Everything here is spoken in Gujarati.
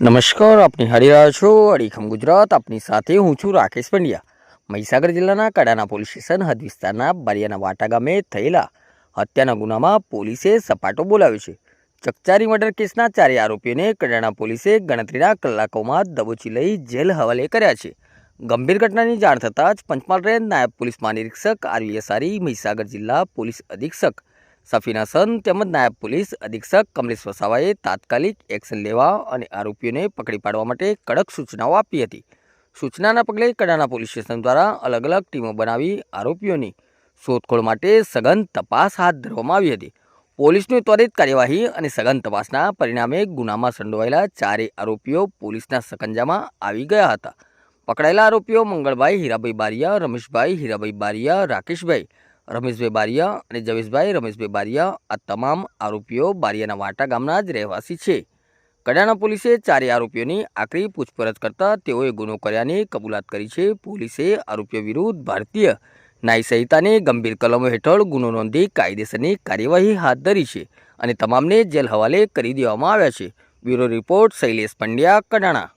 નમસ્કાર, આપની હારી રહ્યા છો, અડીખમ ગુજરાત. આપની સાથે હું છું રાકેશ પંડ્યા. મહીસાગર જિલ્લાના કડાના પોલીસ સ્ટેશન હદ વિસ્તારના બારિયાના વાટા ગામે થયેલા હત્યાના ગુનામાં પોલીસે સપાટો બોલાવ્યો છે. ચકચારી મર્ડર કેસના ચારેય આરોપીઓને કડાણા પોલીસે ગણતરીના કલાકોમાં દબોચી લઈ જેલ હવાલે કર્યા છે. ગંભીર ઘટનાની જાણ થતાં જ પંચમહાલ રેન્જ નાયબ પોલીસ મહાનિરીક્ષક આરવી અસારી મહીસાગર જિલ્લા પોલીસ અધિક્ષક સફીના સન તેમજ નાયબ પોલીસ અધિક્ષક કમલેશ વસાવાએ તાત્કાલિક એક્શન લેવા અને આરોપીઓને પકડી પાડવા માટે કડક સૂચનાઓ આપી હતી. સૂચનાના પગલે કડાના પોલીસ સ્ટેશન દ્વારા અલગ અલગ ટીમો બનાવી આરોપીઓની શોધખોળ માટે સઘન તપાસ હાથ ધરવામાં આવી હતી. પોલીસની ત્વરિત કાર્યવાહી અને સઘન તપાસના પરિણામે ગુનામાં સંડોવાયેલા ચારેય આરોપીઓ પોલીસના સકંજામાં આવી ગયા હતા. પકડાયેલા આરોપીઓ મંગળભાઈ હીરાભાઈ બારિયા, રમેશભાઈ હીરાભાઈ બારિયા, રાકેશભાઈ રમેશભાઈ બારિયા અને જવેશભાઈ રમેશભાઈ બારિયા આ તમામ આરોપીઓ બારિયાના વાટા ગામના જ રહેવાસી છે. કડાણા પોલીસે ચારેય આરોપીઓની આકરી પૂછપરછ કરતા તેઓએ ગુનો કર્યાની કબૂલાત કરી છે. પોલીસે આરોપીઓ વિરુદ્ધ ભારતીય નાઈ સંહિતાની ગંભીર કલમો હેઠળ ગુનો નોંધી કાયદેસરની કાર્યવાહી હાથ ધરી છે અને તમામને જેલ હવાલે કરી દેવામાં આવ્યા છે. Bureau report Shailesh Pandya, Kadana.